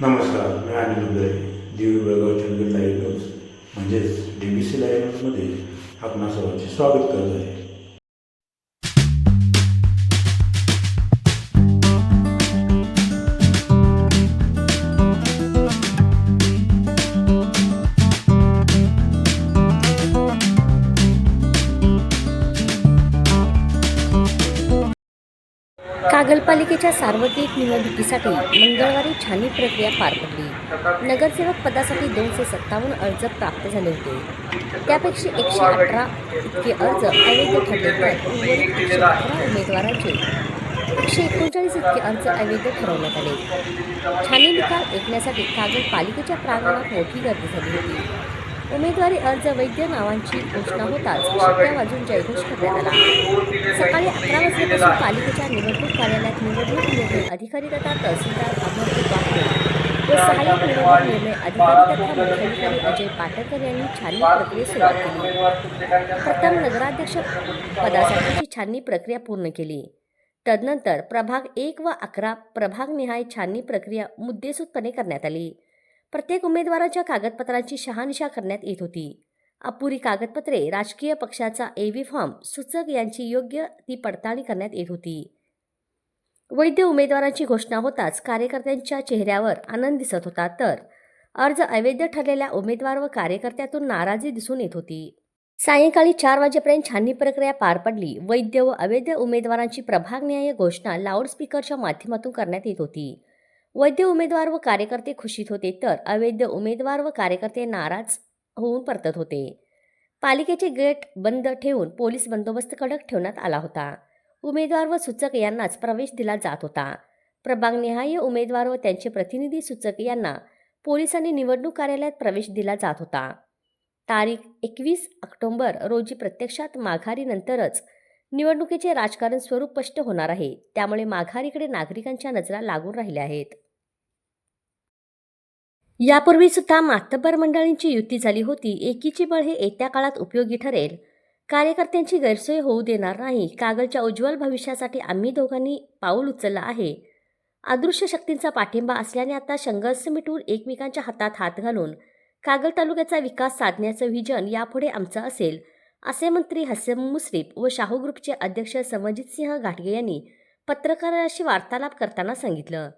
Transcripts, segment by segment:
नमस्कार मी अनिल उदय दिवी बेळगाव चंदगड लाईव्ह न्यूज म्हणजेच डी बी सी लाईव्ह न्यूजमध्ये आपणा सर्वांचे स्वागत करत आहे. कागलपालिकेच्या सार्वत्रिक निवडणुकीसाठी मंगळवारी छाननी प्रक्रिया पार पडली. नगरसेवक पदासाठी दोनशे सत्तावन्न अर्ज प्राप्त झाले होते. त्यापैकी एकशे अठरा इतके अर्ज अवैध ठरले तर उर्वरित एकशे अठरा उमेदवारांचे एकशे एकोणचाळीस इतके अर्ज अवैध ठरवण्यात आले. छाननी निकाल ऐकण्यासाठी कागद पालिकेच्या प्रांगणात मोठी गर्दी झाली होती. उमेदवारी अर्ज वैद्य नावांची घोषणा होताच. शिट्ट्या वाजून जयघोष करण्यात आला. सकाळी अकरा वाजल्यापासून पालिकेच्या निवडणूक कार्यालयात निवडणूक निर्णय अधिकारी तथा तहसीलदार अमर बापरे व सहाय्यक निवडणूक निर्णय अधिकारी तथा मुख्याधिकारी अजय पाटकर यांनी छाननी प्रक्रियेस सुरुवात केली. प्रथम नगराध्यक्ष पदासाठीची छाननी प्रक्रिया पूर्ण केली. तदनंतर प्रभाग एक व अकरा प्रभागनिहाय छाननी प्रक्रिया मुद्देसूदपणे करण्यात आली. प्रत्येक उमेदवाराच्या कागदपत्रांची शहानिशा करण्यात येत होती. अपुरी कागदपत्रे राजकीय पक्षाचा एव्ही फॉर्म सूचक यांची योग्य ती पडताळणी करण्यात येत होती. वैध उमेदवारांची घोषणा होताच कार्यकर्त्यांच्या चेहऱ्यावर आनंद दिसत होता तर अर्ज अवैध ठरलेल्या उमेदवार व कार्यकर्त्यातून नाराजी दिसून येत होती. सायंकाळी चार वाजेपर्यंत छाननी प्रक्रिया पार पडली. वैद्य व अवैध उमेदवारांची प्रभागनिहाय घोषणा लाऊडस्पीकरच्या माध्यमातून करण्यात येत होती. वैध उमेदवार व कार्यकर्ते खुशीत होते तर अवैध उमेदवार व कार्यकर्ते नाराज होऊन परतत होते. पालिकेचे गेट बंद ठेवून पोलीस बंदोबस्त कडक ठेवण्यात आला होता. उमेदवार व सूचक यांनाच प्रवेश दिला जात होता. प्रभागनिहाय उमेदवार व त्यांचे प्रतिनिधी सूचक यांना पोलिसांनी निवडणूक कार्यालयात प्रवेश दिला जात होता. तारीख एकवीस ऑक्टोंबर रोजी प्रत्यक्षात माघारीनंतरच निवडणुकीचे राजकारण स्वरूप स्पष्ट होणार आहे. त्यामुळे माघारीकडे नागरिकांच्या नजरा लागून राहिल्या आहेत. यापूर्वी सुद्धा मातब्बर मंडळींची युती झाली होती. एकीचे बळ हे येत्या काळात उपयोगी ठरेल. कार्यकर्त्यांची गैरसोय होऊ देणार नाही. कागलच्या उज्ज्वल भविष्यासाठी आम्ही दोघांनी पाऊल उचललं आहे. अदृश्य शक्तींचा पाठिंबा असल्याने आता संघर्ष मिटवून एकमेकांच्या हातात हात घालून कागल तालुक्याचा विकास साधण्याचं व्हिजन यापुढे आमचं असेल असे मंत्री हसन मुश्रीफ व शाहू ग्रुपचे अध्यक्ष समजितसिंह घाटगे यांनी पत्रकारांशी वार्तालाप करताना सांगितलं.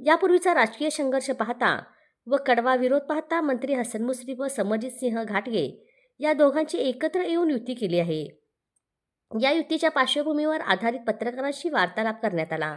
यापूर्वीचा राजकीय संघर्ष पाहता व कडवा विरोध पाहता मंत्री हसन मुश्रीफ व समजितसिंह घाटगे या दोघांची एकत्र येऊन युती केली आहे. या युतीच्या पार्श्वभूमीवर आधारित पत्रकारांशी वार्तालाप करण्यात आला.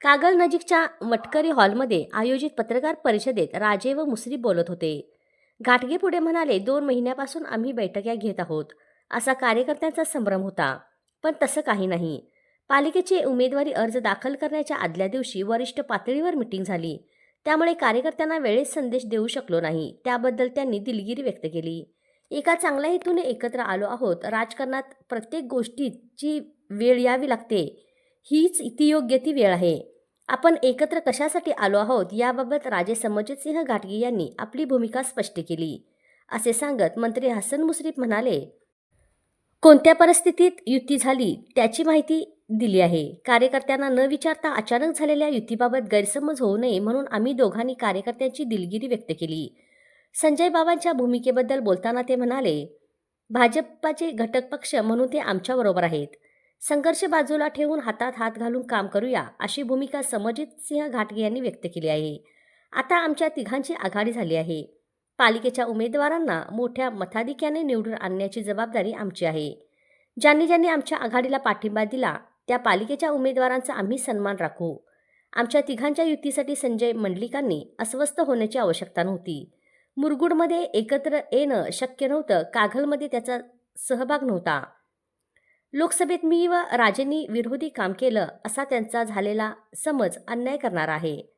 कागल नजीकच्या मटकरी हॉलमध्ये आयोजित पत्रकार परिषदेत राजे व मुश्रीफ बोलत होते. घाटगे पुढे म्हणाले दोन महिन्यापासून आम्ही बैठक्या घेत आहोत. असा कार्यकर्त्यांचा संभ्रम होता. पण तसं काही नाही. पालिकेचे उमेदवारी अर्ज दाखल करण्याच्या आदल्या दिवशी वरिष्ठ पातळीवर मिटिंग झाली. त्यामुळे कार्यकर्त्यांना वेळेत संदेश देऊ शकलो नाही. त्याबद्दल त्यांनी दिलगिरी व्यक्त केली. एका चांगल्या हेतूने एकत्र आलो आहोत. राजकारणात प्रत्येक गोष्टीची वेळ यावी लागते. हीच ती योग्य ती वेळ आहे. आपण एकत्र कशासाठी आलो आहोत याबाबत राजे समजितसिंह घाटगे यांनी आपली भूमिका स्पष्ट केली. असे सांगत मंत्री हसन मुश्रीफ म्हणाले कोणत्या परिस्थितीत युती झाली त्याची माहिती दिली आहे. कार्यकर्त्यांना न विचारता अचानक झालेल्या युतीबाबत गैरसमज होऊ नये म्हणून आम्ही दोघांनी कार्यकर्त्यांची दिलगिरी व्यक्त केली. संजय बाबांच्या भूमिकेबद्दल बोलताना ते म्हणाले भाजपाचे घटक पक्ष म्हणून ते आमच्याबरोबर आहेत. संघर्ष बाजूला ठेवून हातात हात घालून काम करूया अशी भूमिका समजित सिंह घाटगे यांनी व्यक्त केली आहे. आता आमच्या तिघांची आघाडी झाली आहे. पालिकेच्या उमेदवारांना मोठ्या मताधिक्याने निवडून आणण्याची जबाबदारी आमची आहे. ज्यांनी ज्यांनी आमच्या आघाडीला पाठिंबा दिला त्या पालिकेच्या उमेदवारांचा आम्ही सन्मान राखू. आमच्या तिघांच्या युतीसाठी संजय मंडलिकांनी अस्वस्थ होण्याची आवश्यकता नव्हती. मुरगुडमध्ये एकत्र येणं शक्य नव्हतं कागलमध्ये त्याचा सहभाग नव्हता. लोकसभेत मी व राजेंनी विरोधी काम केलं असा त्यांचा झालेला समज अन्याय करणार आहे.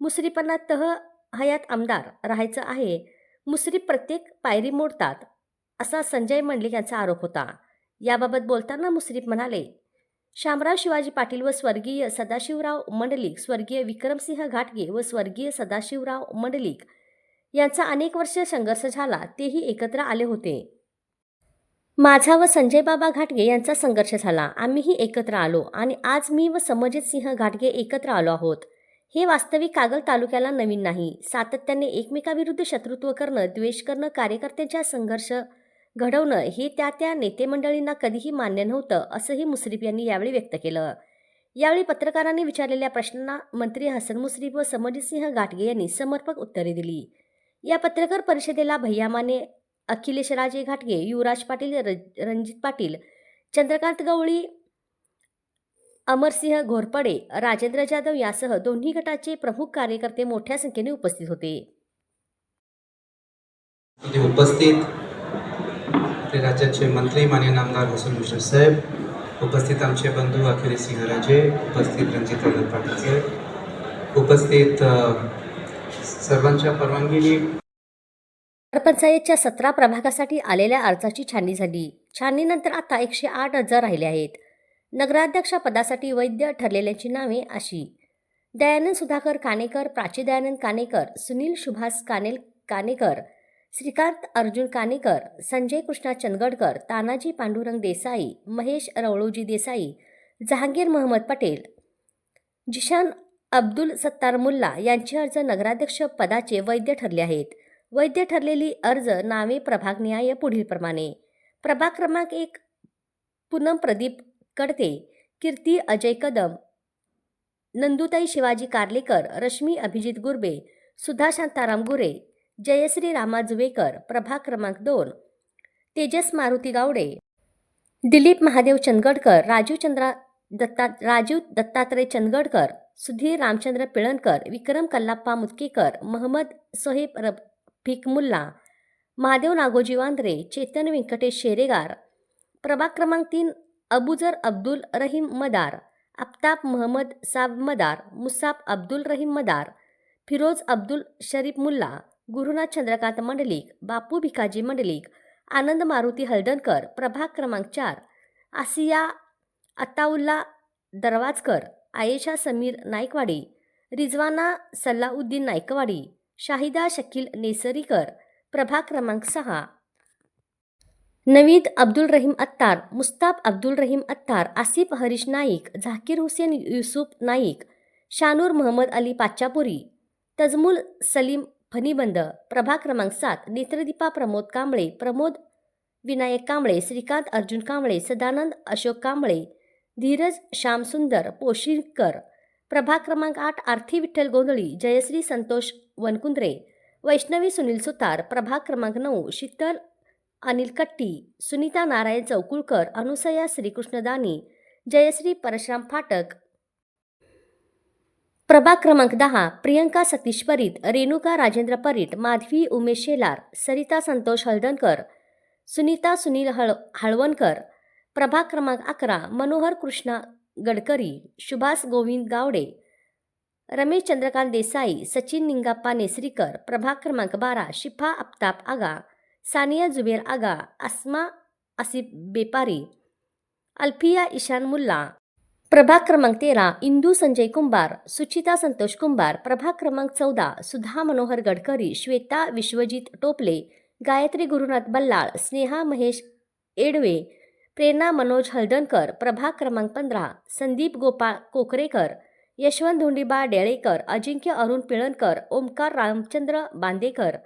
मुसरीपांना तह हयात आमदार राहायचं आहे. मुसरी प्रत्येक पायरी मोडतात असा संजय मंडलिक यांचा आरोप होता. याबाबत बोलताना मुसरीफ म्हणाले शामराव शिवाजी पाटील व स्वर्गीय सदाशिवराव मंडलिक स्वर्गीय विक्रमसिंह घाटगे व स्वर्गीय सदाशिवराव मंडलिक यांचा अनेक वर्ष संघर्ष झाला तेही एकत्र आले होते. माझा व संजय बाबा घाटगे यांचा संघर्ष झाला. आम्हीही एकत्र आलो आणि आज मी व समजित सिंह घाटगे एकत्र आलो आहोत. हे वास्तविक कागल तालुक्याला नवीन नाही. सातत्याने एकमेकाविरुद्ध शत्रुत्व करणं द्वेष करणं कार्यकर्त्यांच्या संघर्ष घडवणं हे त्या त्या नेतेमंडळींना कधीही मान्य नव्हतं असंही मुश्रीफ यांनी यावेळी व्यक्त केलं. यावेळी पत्रकारांनी विचारलेल्या प्रश्नांना मंत्री हसन मुश्रीफ व समरजितसिंह घाटगे यांनी समर्पक उत्तरे दिली. या पत्रकार परिषदेला भैया अखिलेश राजे घाटगे युवराज पाटील रणजित पाटील चंद्रकांत गवळी अमरसिंह घोरपडे राजेंद्र जाधव यासह दोन्ही गटाचे प्रमुख कार्यकर्ते मोठ्या संख्येने उपस्थित होते. उपस्थित आपले राज्याचे मंत्री मान्य आमदार हसन मुश्रफ साहेब उपस्थित आमचे बंधू अखिलेश सिंहराजे उपस्थित रणजित अनंत पाटील साहेब उपस्थित सर्वांच्या परवानगीने नगरपंचायतच्या सतरा प्रभागासाठी आलेल्या अर्जाची छाननी झाली. छाननीनंतर आता एकशे आठ अर्ज राहिले आहेत. नगराध्यक्षा पदासाठी वैध ठरलेल्यांची नावे अशी. दयानंद सुधाकर कानेकर प्राची दयानंद कानेकर सुनील सुभाष कानेल कानेकर श्रीकांत अर्जुन कानेकर संजय कृष्णा चंदगडकर तानाजी पांडुरंग देसाई महेश रवळोजी देसाई जहांगीर महम्मद पटेल जिशान अब्दुल सत्तार मुल्ला यांचे अर्ज नगराध्यक्ष पदाचे वैध ठरले आहेत. वैध ठरलेली अर्ज नावे प्रभाग न्याय पुढीलप्रमाणे प्रभाग क्रमांक एक पूनम प्रदीप कडते कीर्ती अजय कदम नंदुताई शिवाजी कार्लेकर रश्मी अभिजित गुर्बे सुधा शांताराम गुरे जयश्री रामा जुवेकर प्रभाग क्रमांक दोन. तेजस मारुती गावडे. दिलीप महादेव चंदगडकर राजीव चंद्रा दत्ता राजीव दत्तात्रय चंदगडकर सुधीर रामचंद्र पिळणकर विक्रम कल्लाप्पा मुतकेकर महम्मद सोहेब रफिक मुल्ला महादेव नागोजी वांद्रे चेतन व्यंकटेश शेरेगार प्रभाग क्रमांक तीन अबुजर अब्दुल रहीम मदार आफताब महम्मद साब मदार मुसाब अब्दुल रहीम मदार फिरोज अब्दुल शरीफ मुल्ला गुरुनाथ चंद्रकांत मंडलिक बापू भिकाजी मंडलिक आनंद मारुती हळदणकर प्रभाग क्रमांक चार आसिया अत्ताउल्ला दरवाजकर आयेशा समीर नाईकवाडी रिजवाना सल्लाउद्दीन नाईकवाडी शाहिदा शकील नेसरीकर प्रभाग क्रमांक सहा. नवीद अब्दुल रहीम अत्तार मुस्ताब अब्दुल रहीम अत्तार आसिफ हरीश नाईक झाकीर हुसेन युसुफ नाईक शानूर महम्मद अली पाचापुरी तजमुल सलीम फनीबंद प्रभाग क्रमांक सात नेत्रदीपा प्रमोद कांबळे प्रमोद विनायक कांबळे श्रीकांत अर्जुन कांबळे सदानंद अशोक कांबळे धीरज श्यामसुंदर पोशिरकर प्रभाग क्रमांक आठ आरथी विठ्ठल गोंधळी जयश्री संतोष वनकुंद्रे वैष्णवी सुनील सुतार प्रभाग क्रमांक नऊ शीतल अनिल कट्टी सुनीता नारायण चौकुळकर अनुसया श्रीकृष्ण दानी जयश्री परशुराम फाटक प्रभाग क्रमांक दहा प्रियंका सतीश परीत रेणुका राजेंद्र परीट माधवी उमेश शेलार सरिता संतोष हळदणकर सुनीता सुनील हळ हळवणकर. प्रभाग क्रमांक अकरा मनोहर कृष्णा गडकरी सुभाष गोविंद गावडे रमेश चंद्रकांत देसाई सचिन निंगाप्पा नेसरीकर. प्रभाग क्रमांक बारा शिफा आफ्ताब आगा सानिया जुबेर आगा अस्मा आसिफ बेपारी अल्फिया ईशान मुल्ला प्रभाग क्रमांक तेरा इंदू संजय कुंभार सुचिता संतोष कुंभार प्रभाग क्रमांक चौदा सुधा मनोहर गडकरी श्वेता विश्वजित टोपले गायत्री गुरुनाथ बल्लाळ स्नेहा महेश एडवे प्रेरणा मनोज हळदणकर प्रभाग क्रमांक पंधरा संदीप गोपाळ कोकरेकर यशवंत धोंडीबा डेळेकर अजिंक्य अरुण पिळणकर ओमकार रामचंद्र बांदेकर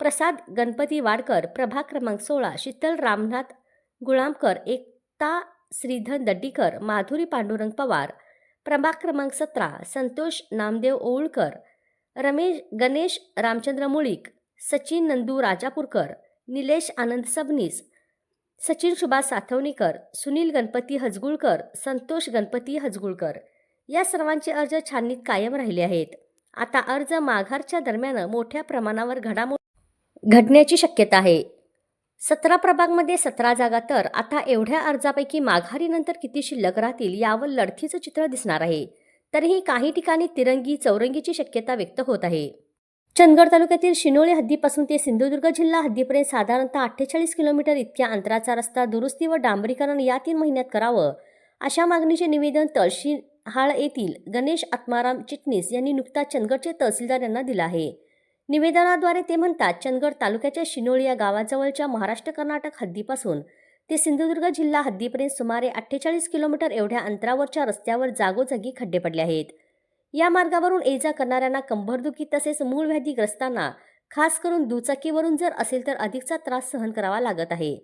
प्रसाद गणपती वाडकर प्रभाग क्रमांक सोळा शीतल रामनाथ गुळामकर एकता श्रीधन दड्डीकर माधुरी पांडुरंग पवार प्रभाग क्रमांक सतरा संतोष नामदेव ओळकर रमेश गणेश रामचंद्र मुळीक सचिन नंदू राजापूरकर निलेश आनंद सबनीस सचिन सुभाष साथवणीकर सुनील गणपती हजगुळकर संतोष गणपती हजगुळकर. या सर्वांचे अर्ज छाननीत कायम राहिले आहेत. आता अर्ज माघारच्या दरम्यान मोठ्या प्रमाणावर घडामोड घडण्याची शक्यता आहे. सतरा प्रभागमध्ये सतरा जागा तर आता एवढ्या अर्जापैकी माघारीनंतर किती शिल्लक राहतील यावर लढतीचं चित्र दिसणार आहे. तरीही काही ठिकाणी तिरंगी चौरंगीची शक्यता व्यक्त होत आहे. चंदगड तालुक्यातील शिनोळे हद्दीपासून ते सिंधुदुर्ग जिल्हा हद्दीपर्यंत साधारणतः अठ्ठेचाळीस किलोमीटर इतक्या अंतराचा रस्ता दुरुस्ती व डांबरीकरण या तीन महिन्यात करावं अशा मागणीचे निवेदन तळशीहाळ येथील गणेश आत्माराम चिटणीस यांनी नुकताच चंदगडचे तहसीलदार यांना दिलं आहे. निवेदनाद्वारे ते म्हणतात चंदगड तालुक्याच्या शिनोळी या गावाजवळच्या महाराष्ट्र कर्नाटक हद्दीपासून ते सिंधुदुर्ग जिल्हा हद्दीपर्यंत सुमारे अठ्ठेचाळीस किलोमीटर एवढ्या अंतरावरच्या रस्त्यावर जागोजागी खड्डे पडले आहेत. या मार्गावरून ये जा करणाऱ्यांना कंबरदुखी तसेच मूळ व्याधीग्रस्तांना खास करून दुचाकीवरून जर असेल तर अधिकचा त्रास सहन करावा लागत आहे.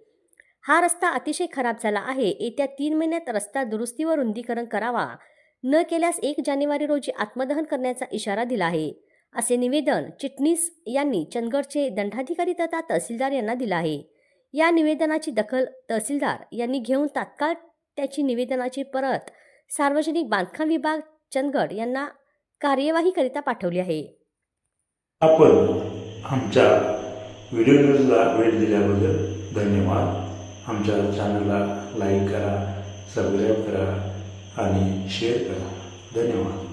हा रस्ता अतिशय खराब झाला आहे. येत्या तीन महिन्यात रस्ता दुरुस्ती व रुंदीकरण करावा. न केल्यास एक जानेवारी रोजी आत्मदहन करण्याचा इशारा दिला आहे. असे निवेदन चिटणीस यांनी चंदगडचे दंडाधिकारी तथा तहसीलदार यांना दिलं आहे. या निवेदनाची दखल तहसीलदार यांनी घेऊन तात्काळ त्याची निवेदनाची परत सार्वजनिक बांधकाम विभाग चंदगड यांना कार्यवाहीकरिता पाठवली आहे. आपण आमच्या व्हिडिओ न्यूजला वेळ दिल्याबद्दल धन्यवाद. आमच्या चॅनलला लाईक करा सबस्क्राईब करा आणि शेअर करा. धन्यवाद.